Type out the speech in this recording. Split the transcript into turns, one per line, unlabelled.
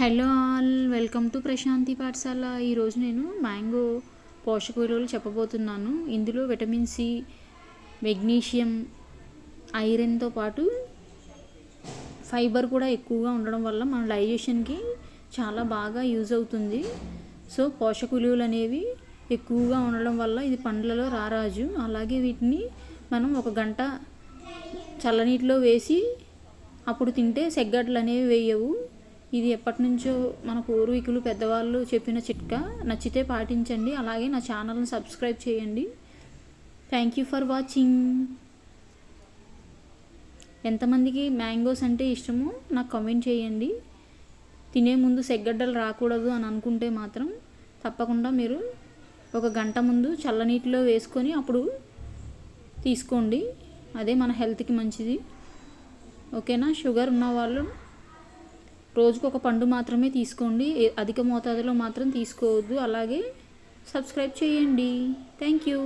Hello all welcome to Prashanti Pathashala. ఈరోజు నేను mango పోషక విలువలు చెప్పబోతున్నాను. ఇందులో విటమిన్ సి మెగ్నీషియం ఐరన్తో పాటు ఫైబర్ కూడా ఎక్కువగా ఉండడం వల్ల మన డైజెషన్కి చాలా బాగా యూజ్ అవుతుంది. సో పోషక విలువలు అనేవి ఎక్కువగా ఉండడం వల్ల ఇది పండ్లలో రారాజు. అలాగే వీటిని మనం ఒక గంట చల్లనీటిలో వేసి అప్పుడు తింటే సెగ్గడ్లు అనేవి వేయవు. ఇది ఎప్పటి నుంచో మన పూర్వీకులు పెద్దవాళ్ళు చెప్పిన చిట్కా. నచ్చితే పాటించండి. అలాగే నా ఛానల్ని సబ్స్క్రైబ్ చేయండి. థ్యాంక్ యూ ఫర్ వాచింగ్ ఎంతమందికి మ్యాంగోస్ అంటే ఇష్టమో నాకు కామెంట్ చేయండి. తినే ముందు సెగ్గడ్డలు రాకూడదు అని అనుకుంటే మాత్రం తప్పకుండా మీరు ఒక గంట ముందు చల్లనీటిలో వేసుకొని అప్పుడు తీసుకోండి. అదే మన హెల్త్కి మంచిది. ఓకేనా? షుగర్ ఉన్న వాళ్ళు రోజుకు ఒక పండు మాత్రమే తీసుకోండి. అధిక మోతాదులో మాత్రం తీసుకోవద్దు. అలాగే సబ్స్క్రైబ్ చేయండి. Thank you.